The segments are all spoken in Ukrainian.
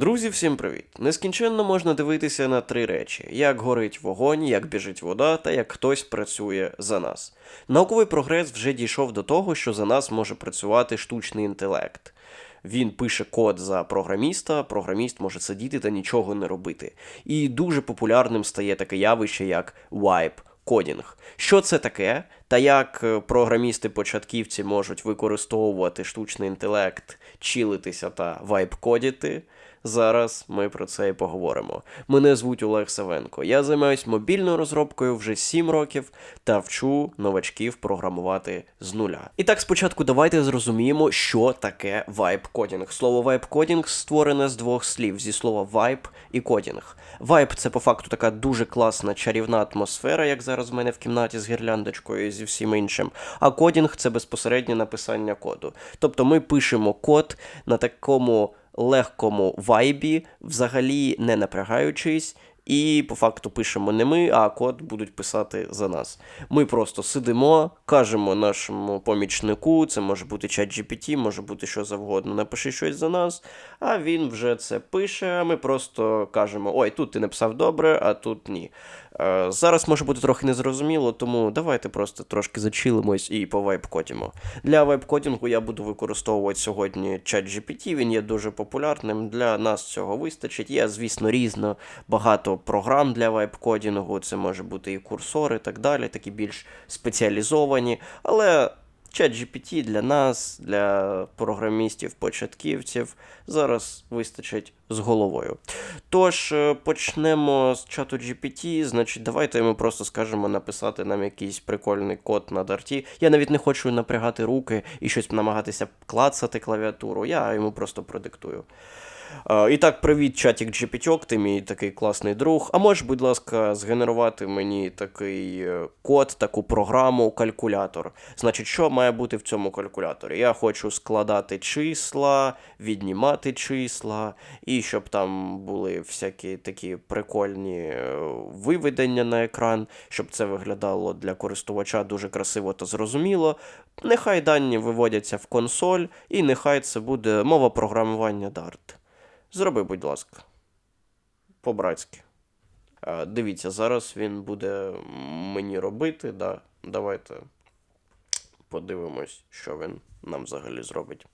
Друзі, всім привіт! Нескінченно можна дивитися на три речі: як горить вогонь, як біжить вода, та як хтось працює за нас. Науковий прогрес вже дійшов до того, що за нас може працювати штучний інтелект. Він пише код за програміста, програміст може сидіти та нічого не робити. І дуже популярним стає таке явище, як wipe кодінг. Що це таке? Та як е, програмісти-початківці можуть використовувати штучний інтелект, чилитися та вайп-кодіти? Зараз ми про це і поговоримо. Мене звуть Олег Савенко. Я займаюсь мобільною розробкою вже 7 років та вчу новачків програмувати з нуля. І так, спочатку давайте зрозуміємо, що таке вайп-кодінг. Слово вайп-кодінг створене з двох слів: зі слова вайп і кодінг. Вайп це по факту така дуже класна чарівна атмосфера, як зараз в мене в кімнаті з гірляндочкою і зі всім іншим. А кодінг це безпосереднє написання коду. Тобто ми пишемо код на такому легкому вайбі, взагалі не напрягаючись. І по факту пишемо не ми, а код будуть писати за нас. Ми просто сидимо, кажемо нашому помічнику, це може бути чат GPT, може бути що завгодно, напиши щось за нас, а він вже це пише, а ми просто кажемо: ой, тут ти написав добре, а тут ні. Е, зараз може бути трохи незрозуміло, тому давайте просто трошки зачилимось і по вайп-кодімо. Для вайп-кодінгу я буду використовувати сьогодні чат GPT, він є дуже популярним. Для нас цього вистачить. Є, звісно, різно багато програм для вайп-кодінгу, це може бути і курсори, і так далі, такі більш спеціалізовані. Але ChatGPT для нас, для програмістів-початківців зараз вистачить з головою. Тож, е, почнемо з чату GPT. Значить, давайте йому просто скажемо написати нам якийсь прикольний код на дарті. Я навіть не хочу напрягати руки і щось намагатися клацати клавіатуру. Я йому просто продиктую. І так, привіт, чатік GPT, ти мій такий класний друг. А можеш, будь ласка, згенерувати мені такий е, код, таку програму, калькулятор. Значить, що має бути в цьому калькуляторі? Я хочу складати числа, віднімати числа, і щоб там були всякі такі прикольні е, виведення на екран, щоб це виглядало для користувача дуже красиво та зрозуміло. Нехай дані виводяться в консоль, і нехай це буде мова програмування Dart. Зроби, будь ласка. По-братськи. Дивіться, зараз він буде мені робити. Да. Давайте подивимось, що він нам взагалі зробить.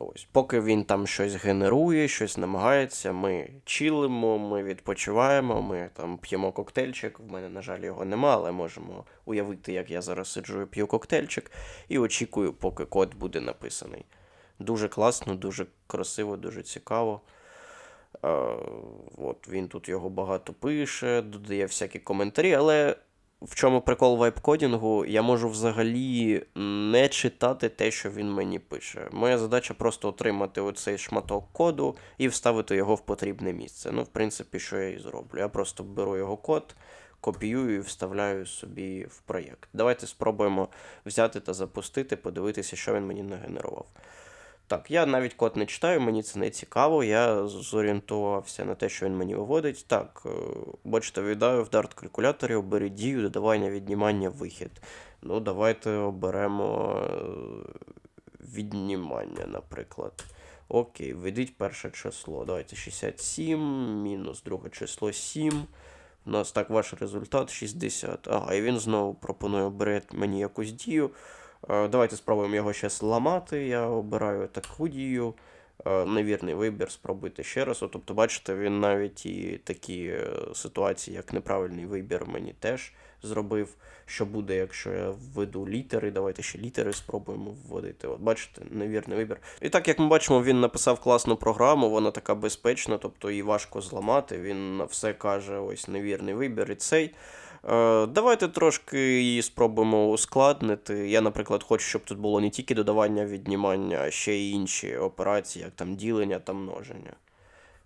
Ось, Поки він там щось генерує, щось намагається, ми чилимо, ми відпочиваємо, ми там п'ємо коктейльчик. В мене, на жаль, його нема, але можемо уявити, як я зараз сиджу і п'ю коктейльчик, і очікую, поки код буде написаний. Дуже класно, дуже красиво, дуже цікаво. Е, от Він тут його багато пише, додає всякі коментарі, але в чому прикол вайп-кодінгу, я можу взагалі не читати те, що він мені пише. Моя задача просто отримати оцей шматок коду і вставити його в потрібне місце. Ну, в принципі, що я і зроблю. Я просто беру його код. Копіюю і вставляю собі в проєкт. Давайте спробуємо взяти та запустити, подивитися, що він мені нагенерував. Так, я навіть код не читаю, мені це не цікаво. Я зорієнтувався на те, що він мені виводить. Так, е, бачите, віддаю в Dart калькуляторі, обери дію, додавання, віднімання, вихід. Ну, давайте оберемо е, віднімання, наприклад. Окей, введіть перше число. Давайте 67, мінус друге число 7. У нас так ваш результат 60. Ага, і він знову пропонує оберете мені якусь дію. Е, давайте спробуємо його ще зламати. Я обираю таку дію. Е, невірний вибір, спробуйте ще раз. Тобто, бачите, він навіть і такі е, ситуації, як неправильний вибір, мені теж зробив. Що буде, якщо я введу літери? Давайте ще літери спробуємо вводити. От бачите, невірний вибір. І так, як ми бачимо, він написав класну програму, вона така безпечна, тобто її важко зламати. Він на все каже: ось невірний вибір і цей. Е, давайте трошки її спробуємо ускладнити. Я, наприклад, хочу, щоб тут було не тільки додавання, віднімання, а ще й інші операції, як там ділення та множення.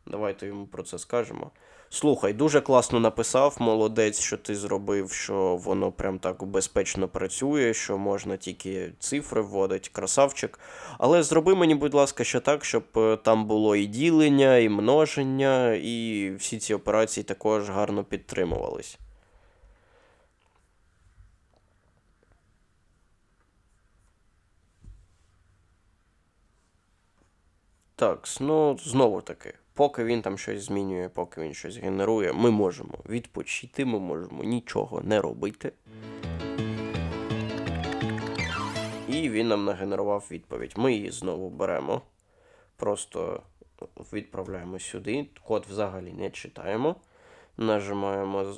Давайте йому про це скажемо. Слухай, дуже класно написав, молодець, що ти зробив, що воно прям так безпечно працює, що можна тільки цифри вводити, красавчик. Але зроби мені, будь ласка, ще так, щоб е, там було і ділення, і множення, і всі ці операції також гарно підтримувались. Так, ну знову таки, поки він там щось змінює, поки він щось генерує, ми можемо відпочити, ми можемо нічого не робити. І він нам нагенерував відповідь. Ми її знову беремо. Просто відправляємо сюди. Код взагалі не читаємо. Нажимаємо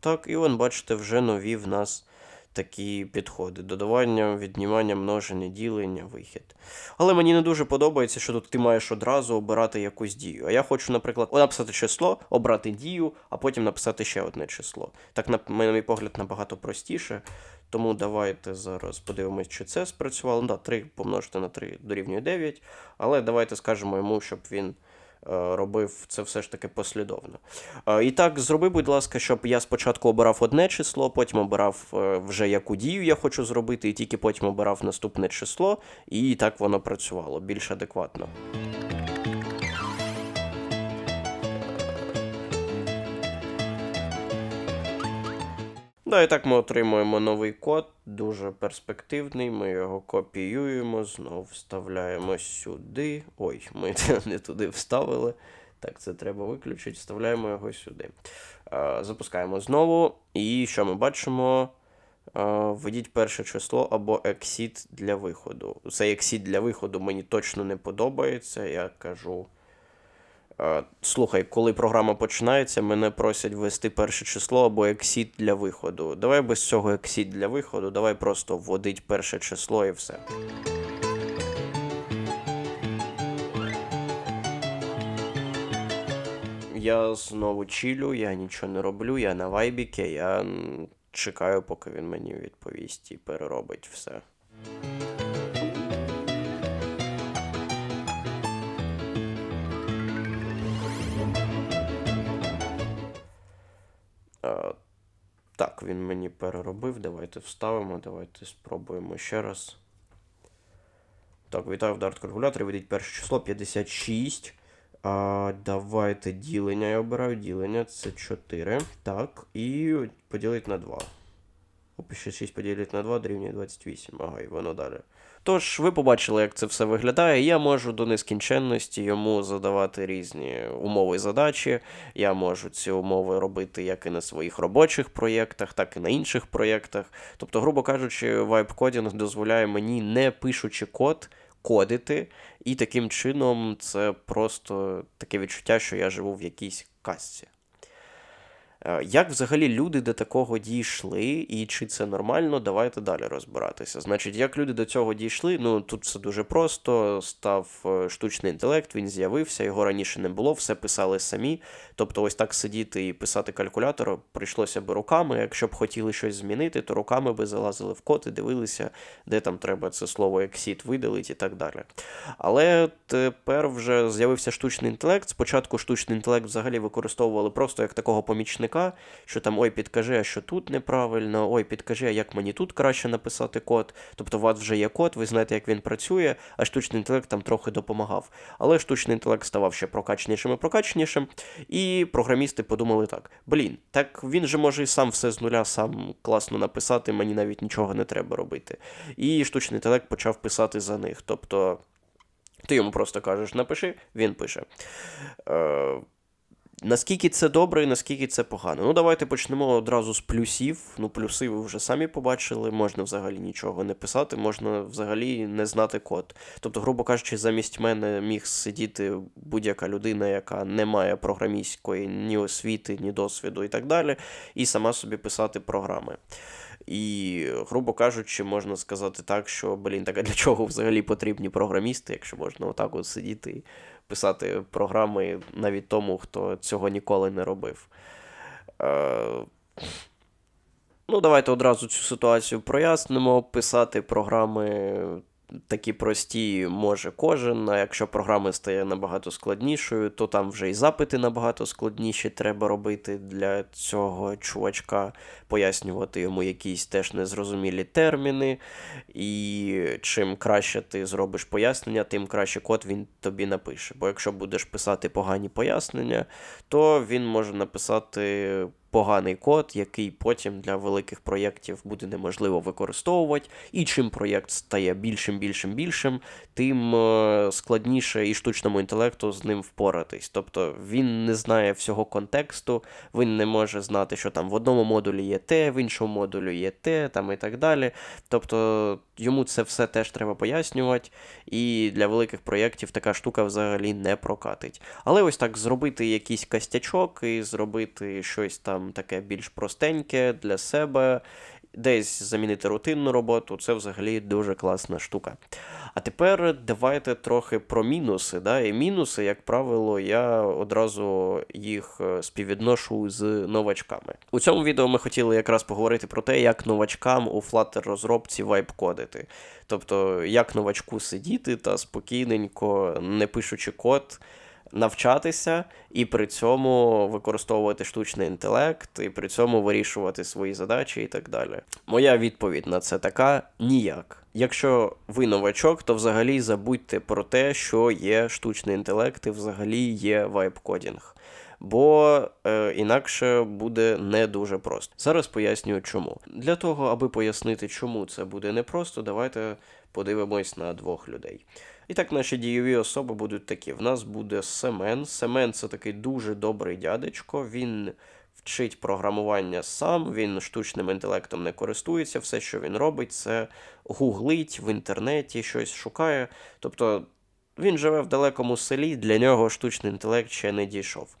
так, і вон, бачите, вже нові в нас такі підходи: додавання, віднімання, множення, ділення, вихід. Але мені не дуже подобається, що тут ти маєш одразу обирати якусь дію. А я хочу, наприклад, написати число, обрати дію, а потім написати ще одне число. Так, на, мій погляд, набагато простіше. Тому давайте зараз подивимось, чи це спрацювало. Ну, да, 3 помножити на 3 дорівнює 9. Але давайте скажемо йому, щоб він робив це все ж таки послідовно. Е, І так, зроби, будь ласка, щоб я спочатку обирав одне число, потім обирав е, вже яку дію я хочу зробити, і тільки потім обирав наступне число, і так воно працювало більш адекватно. Да, і так ми отримуємо новий код, дуже перспективний. Ми його копіюємо, знов вставляємо сюди. Ой, ми не туди вставили. Так, це треба виключити, вставляємо його сюди. Запускаємо знову. І що ми бачимо? Введіть перше число або exit для виходу. Цей exit для виходу мені точно не подобається. Я кажу. Слухай, коли програма починається, мене просять ввести перше число або exit для виходу. Давай без цього exit для виходу, давай просто вводить перше число і все. Я знову чилю, я нічого не роблю, я на вайбіки, я чекаю, поки він мені відповість і переробить все. Так, він мені переробив. Давайте вставимо, давайте спробуємо ще раз. Так, вітаю в дарт калькуляторі. Видіть перше число 56. А, давайте ділення. Я обираю ділення. Це 4. Так, і поділити на 2. Опишіть 6 поділити на 2 дорівнює 28. Ага, і воно далі. Тож, ви побачили, як це все виглядає. Я можу до нескінченності йому задавати різні умови задачі. Я можу ці умови робити як і на своїх робочих проєктах, так і на інших проєктах. Тобто, грубо кажучи, вайп-кодінг дозволяє мені, не пишучи код, кодити, і таким чином це просто таке відчуття, що я живу в якійсь казці. Е, Як взагалі люди до такого дійшли, і чи це нормально, давайте далі розбиратися. Значить, як люди до цього дійшли, ну тут все дуже просто. Став е, штучний інтелект, він з'явився, його раніше не було, все писали самі. Тобто, ось так сидіти і писати калькулятор прийшлося би руками. Якщо б хотіли щось змінити, то руками би залазили в код і дивилися, де там треба це слово exit видалити і так далі. Але тепер вже з'явився штучний інтелект. Спочатку штучний інтелект взагалі використовували просто як такого помічника, що там ой, підкажи, а що тут неправильно, ой, підкажи, а як мені тут краще написати код. Тобто у вас вже є код, ви знаєте, як він працює, а штучний інтелект там трохи допомагав. Але штучний інтелект ставав ще прокачнішим і прокачнішим, і програмісти подумали так: блін, так він же може і сам все з нуля сам класно написати, мені навіть нічого не треба робити. І штучний інтелект почав писати за них. Тобто. Ти йому просто кажеш, напиши, він пише. Е, Наскільки це добре і наскільки це погано? Ну, давайте почнемо одразу з плюсів. Ну, плюси ви вже самі побачили, можна взагалі нічого не писати, можна взагалі не знати код. Тобто, грубо кажучи, замість мене міг сидіти будь-яка людина, яка не має програмістської ні освіти, ні досвіду і так далі, і сама собі писати програми. І, грубо кажучи, можна сказати так, що, блін, так а для чого взагалі потрібні програмісти, якщо можна отак от сидіти писати програми навіть тому, хто цього ніколи не робив. Е, ну, давайте одразу цю ситуацію прояснимо. Писати програми такі прості може кожен, а якщо програма стає набагато складнішою, то там вже і запити набагато складніші треба робити для цього чувачка, пояснювати йому якісь теж незрозумілі терміни. І чим краще ти зробиш пояснення, тим краще код він тобі напише. Бо якщо будеш писати погані пояснення, то він може написати поганий код, який потім для великих проєктів буде неможливо використовувати. І чим проєкт стає більшим, більшим, більшим, тим е, складніше і штучному інтелекту з ним впоратись. Тобто він не знає всього контексту, він не може знати, що там в одному модулі є те, в іншому модулі є те, там і так далі. Тобто йому це все теж треба пояснювати, і для великих проєктів така штука взагалі не прокатить. Але ось так зробити якийсь костячок і зробити щось там таке більш простеньке для себе, десь замінити рутинну роботу, це взагалі дуже класна штука. А тепер давайте трохи про мінуси. Да? І мінуси, як правило, я одразу їх е, співвідношу з новачками. У цьому відео ми хотіли якраз поговорити про те, як новачкам у Flutter розробці вайп-кодити. Тобто, як новачку сидіти та спокійненько, не пишучи код, навчатися і при цьому використовувати штучний інтелект, і при цьому вирішувати свої задачі і так далі. Моя відповідь на це така: ніяк. Якщо ви новачок, то взагалі забудьте про те, що є штучний інтелект і взагалі є вайп-кодінг. Бо е, інакше буде не дуже просто. Зараз пояснюю, чому. Для того, аби пояснити, чому це буде непросто, давайте подивимось на двох людей. І так, наші дієві особи будуть такі. В нас буде Семен. Семен це такий дуже добрий дядечко. Він вчить програмування сам, він штучним інтелектом не користується. Все, що він робить, це гуглить в інтернеті, щось шукає. Тобто він живе в далекому селі, для нього штучний інтелект ще не дійшов.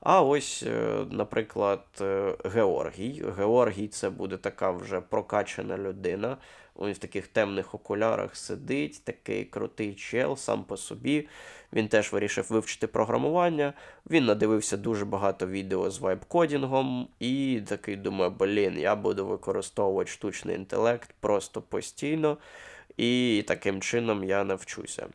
А ось, е, наприклад, е, Георгій. Георгій це буде така вже прокачана людина. Він в таких темних окулярах сидить, такий крутий чел сам по собі. Він теж вирішив вивчити програмування. Він надивився дуже багато відео з вайб-кодінгом і такий думає, блін, я буду використовувати штучний інтелект просто постійно, і таким чином я навчуся.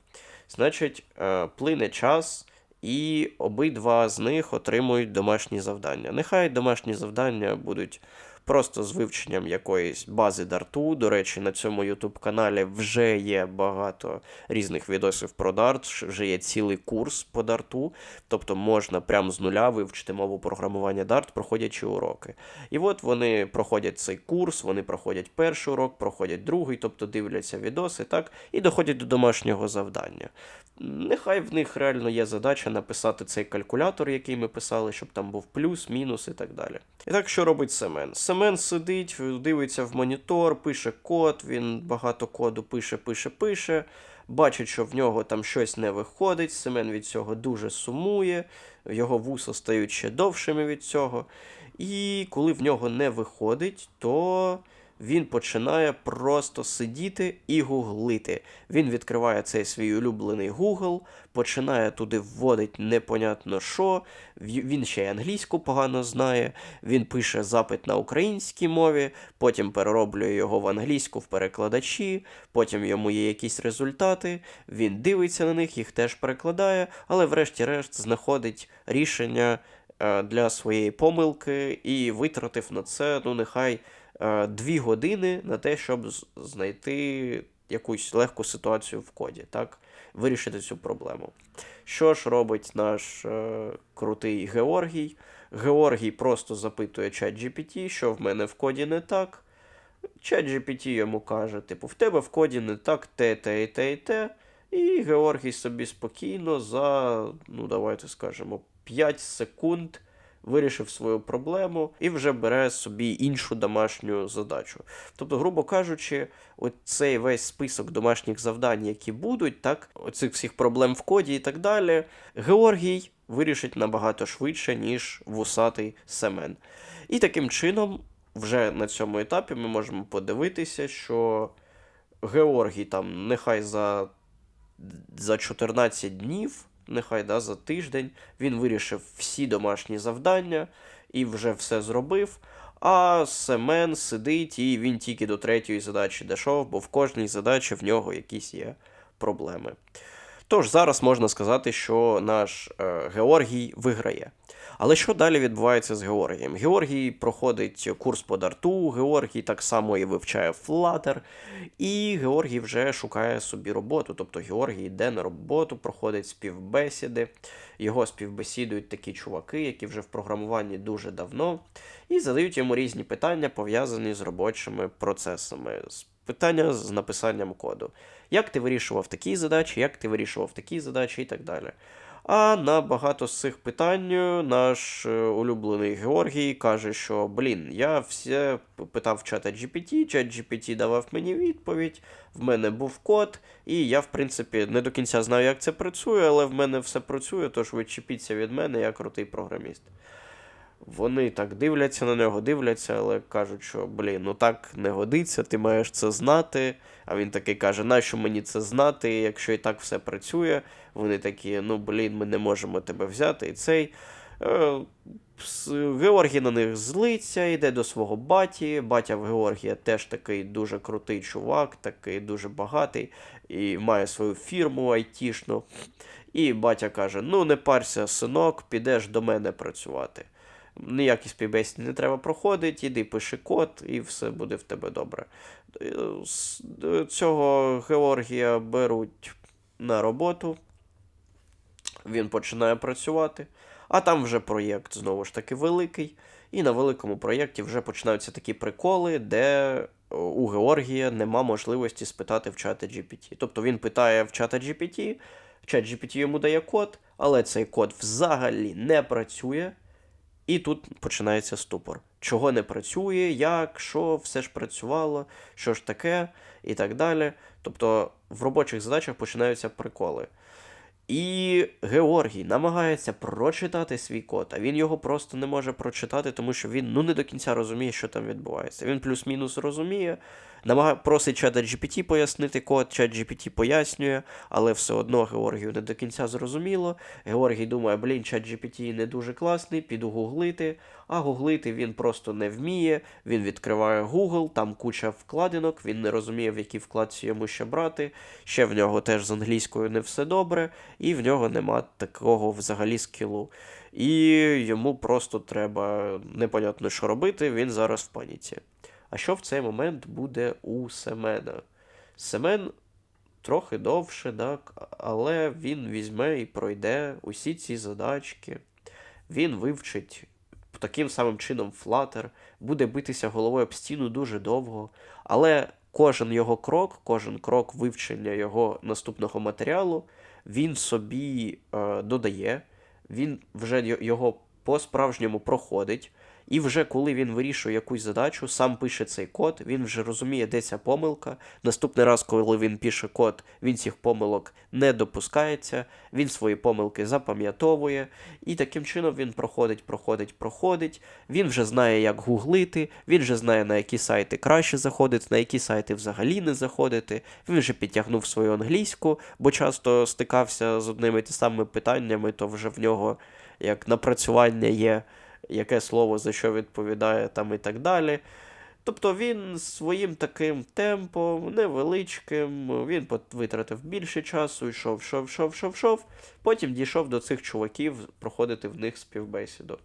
Значить, е, плине час. І обидва з них отримують домашні завдання. Нехай домашні завдання будуть просто з вивченням якоїсь бази дарту. До речі, на цьому YouTube каналі вже є багато різних відосів про дарт, вже є цілий курс по дарту, тобто можна прямо з нуля вивчити мову програмування Dart, проходячи уроки. І от вони проходять цей курс, вони проходять перший урок, проходять другий, тобто дивляться відоси, так, і доходять до домашнього завдання. Нехай в них реально є задача написати цей калькулятор, який ми писали, щоб там був плюс, мінус і так далі. І так, що робить Семен? Семен сидить, дивиться в монітор, пише код, він багато коду пише, пише, пише. Бачить, що в нього там щось не виходить. Семен від цього дуже сумує, його вуса стають ще довшими від цього. І коли в нього не виходить, то він починає просто сидіти і гуглити. Він відкриває цей свій улюблений Google, починає туди вводити непонятно що. Він ще й англійську погано знає. Він пише запит на українській мові, потім перероблює його в англійську в перекладачі, потім йому є якісь результати. Він дивиться на них, їх теж перекладає, але врешті-решт знаходить рішення е, для своєї помилки і витратив на це, ну нехай. Е, дві години на те, щоб знайти якусь легку ситуацію в коді, так? вирішити цю проблему. Що ж робить наш е, крутий Георгій? Георгій просто запитує чат GPT, що в мене в коді не так. Чат GPT йому каже, типу, в тебе в коді не так те, те і те і те. І Георгій собі спокійно за, ну давайте скажемо, 5 секунд вирішив свою проблему і вже бере собі іншу домашню задачу. Тобто, грубо кажучи, оцей весь список домашніх завдань, які будуть, так, оцих всіх проблем в коді і так далі, Георгій вирішить набагато швидше, ніж вусатий Семен. І таким чином, вже на цьому етапі ми можемо подивитися, що Георгій там нехай за, за 14 днів нехай да, за тиждень він вирішив всі домашні завдання і вже все зробив. А Семен сидить і він тільки до третьої задачі дійшов, бо в кожній задачі в нього якісь є проблеми. Тож зараз можна сказати, що наш е, Георгій виграє. Але що далі відбувається з Георгієм? Георгій проходить курс по дарту, Георгій так само і вивчає Flutter, і Георгій вже шукає собі роботу. Тобто Георгій йде на роботу, проходить співбесіди. Його співбесідують такі чуваки, які вже в програмуванні дуже давно, і задають йому різні питання, пов'язані з робочими процесами. Питання з написанням коду. Як ти вирішував такі задачі, як ти вирішував такі задачі і так далі. А на багато з цих питань наш е, улюблений Георгій каже, що блін, я все питав чата GPT, чат GPT давав мені відповідь, в мене був код, і я, в принципі, не до кінця знаю, як це працює, але в мене все працює, тож відчепіться від мене, я крутий програміст. Вони так дивляться на нього, дивляться, але кажуть, що блін, ну так не годиться, ти маєш це знати. А він такий каже, нащо мені це знати, якщо і так все працює. Вони такі, ну блін, ми не можемо тебе взяти. І цей. Е, Георгій на них злиться, йде до свого баті. Батя в Георгія теж такий дуже крутий чувак, такий дуже багатий, і має свою фірму айтішну. І батя каже: Ну, не парся, синок, підеш до мене працювати ніякі співбесіди не треба проходити, іди пиши код, і все буде в тебе добре. З Цього Георгія беруть на роботу, він починає працювати, а там вже проєкт знову ж таки великий. І на великому проєкті вже починаються такі приколи, де у Георгія нема можливості спитати в чата GPT. Тобто він питає в чата GPT, чат GPT йому дає код, але цей код взагалі не працює. І тут починається ступор. Чого не працює, як, що, все ж працювало, що ж таке, і так далі. Тобто в робочих задачах починаються приколи. І Георгій намагається прочитати свій код, а він його просто не може прочитати, тому що він ну не до кінця розуміє, що там відбувається. Він плюс-мінус розуміє, намагає просить чата GPT пояснити код, чат GPT пояснює, але все одно Георгію не до кінця зрозуміло. Георгій думає, блін, чат GPT не дуже класний, піду гуглити, а гуглити він просто не вміє. Він відкриває Google, там куча вкладинок, він не розуміє, в якій вкладці йому ще брати. Ще в нього теж з англійською не все добре, і в нього нема такого взагалі скілу. І йому просто треба непонятно, що робити, він зараз в паніці. А що в цей момент буде у Семена? Семен трохи довше, так, але він візьме і пройде усі ці задачки. Він вивчить таким самим чином Flutter, буде битися головою об стіну дуже довго. Але кожен його крок, кожен крок вивчення його наступного матеріалу, він собі е, додає, він вже його по-справжньому проходить. І вже коли він вирішує якусь задачу, сам пише цей код, він вже розуміє, де ця помилка. Наступний раз, коли він пише код, він цих помилок не допускається, він свої помилки запам'ятовує, і таким чином він проходить, проходить, проходить. Він вже знає, як гуглити, він вже знає, на які сайти краще заходити, на які сайти взагалі не заходити. Він вже підтягнув свою англійську, бо часто стикався з одними і тими самими питаннями, то вже в нього як напрацювання є яке слово за що відповідає там і так далі. Тобто він своїм таким темпом, невеличким, він витратив більше часу, йшов, йшов, йшов, йшов, йшов, потім дійшов до цих чуваків проходити в них співбесіду.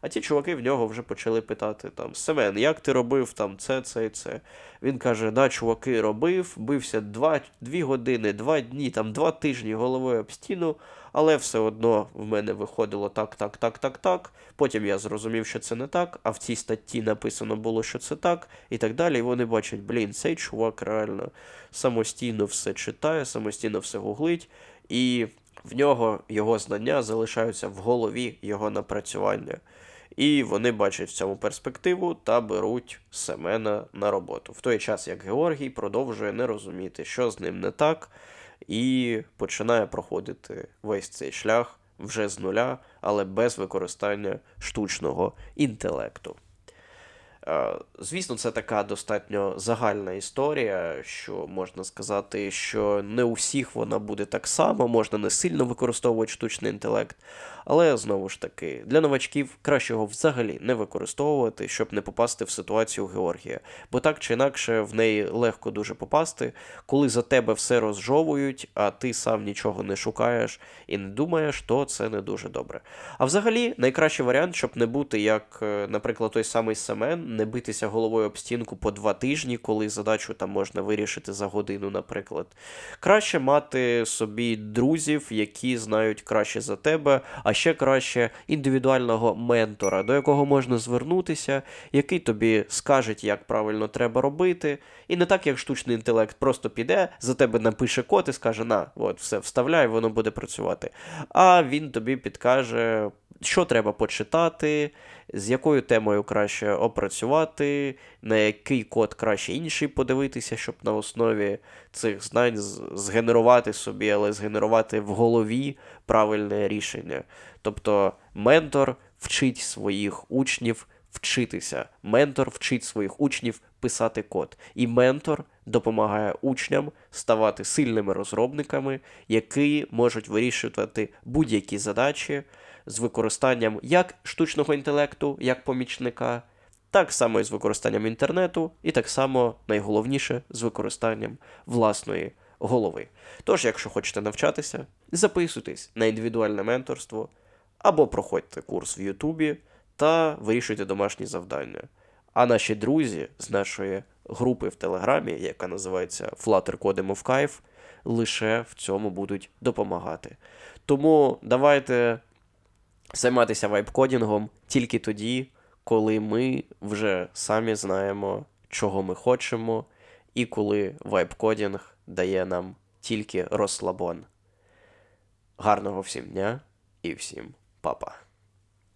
А ті чуваки в нього вже почали питати там Семен, як ти робив там це, це і це. Він каже: да, чуваки, робив, бився два, дві години, два дні, там два тижні головою об стіну, але все одно в мене виходило так, так, так, так, так. Потім я зрозумів, що це не так, а в цій статті написано було, що це так, і так далі. І вони бачать, блін, цей чувак реально самостійно все читає, самостійно все гуглить. І в нього його знання залишаються в голові його напрацювання. І вони бачать в цьому перспективу та беруть Семена на роботу. В той час як Георгій продовжує не розуміти, що з ним не так, і починає проходити весь цей шлях вже з нуля, але без використання штучного інтелекту. Е, Звісно, це така достатньо загальна історія, що можна сказати, що не у всіх вона буде так само, можна не сильно використовувати штучний інтелект. Але знову ж таки, для новачків краще його взагалі не використовувати, щоб не попасти в ситуацію Георгія. Бо так чи інакше в неї легко дуже попасти, коли за тебе все розжовують, а ти сам нічого не шукаєш і не думаєш, то це не дуже добре. А взагалі, найкращий варіант, щоб не бути як, е, наприклад, той самий Семен, не битися головою об стінку по два тижні, коли задачу там можна вирішити за годину, наприклад. Краще мати собі друзів, які знають краще за тебе, а ще краще індивідуального ментора, до якого можна звернутися, який тобі скаже, як правильно треба робити. І не так, як штучний інтелект просто піде, за тебе напише код і скаже: на, от, все, вставляй, воно буде працювати. А він тобі підкаже, що треба почитати, з якою темою краще опрацювати, на який код краще інший подивитися, щоб на основі цих знань згенерувати собі, але згенерувати в голові правильне рішення. Тобто ментор вчить своїх учнів вчитися. Ментор вчить своїх учнів писати код. І ментор допомагає учням ставати сильними розробниками, які можуть вирішувати будь-які задачі з використанням як штучного інтелекту, як помічника, так само і з використанням інтернету, і так само найголовніше з використанням власної голови. Тож, якщо хочете навчатися, записуйтесь на індивідуальне менторство або проходьте курс в Ютубі та вирішуйте домашні завдання. А наші друзі з нашої групи в Телеграмі, яка називається Flutter Codemo в Кайф, лише в цьому будуть допомагати. Тому давайте займатися вайбкодінгом тільки тоді, коли ми вже самі знаємо, чого ми хочемо, і коли вайбкодінг дає нам тільки розслабон. Гарного всім дня і всім па-па.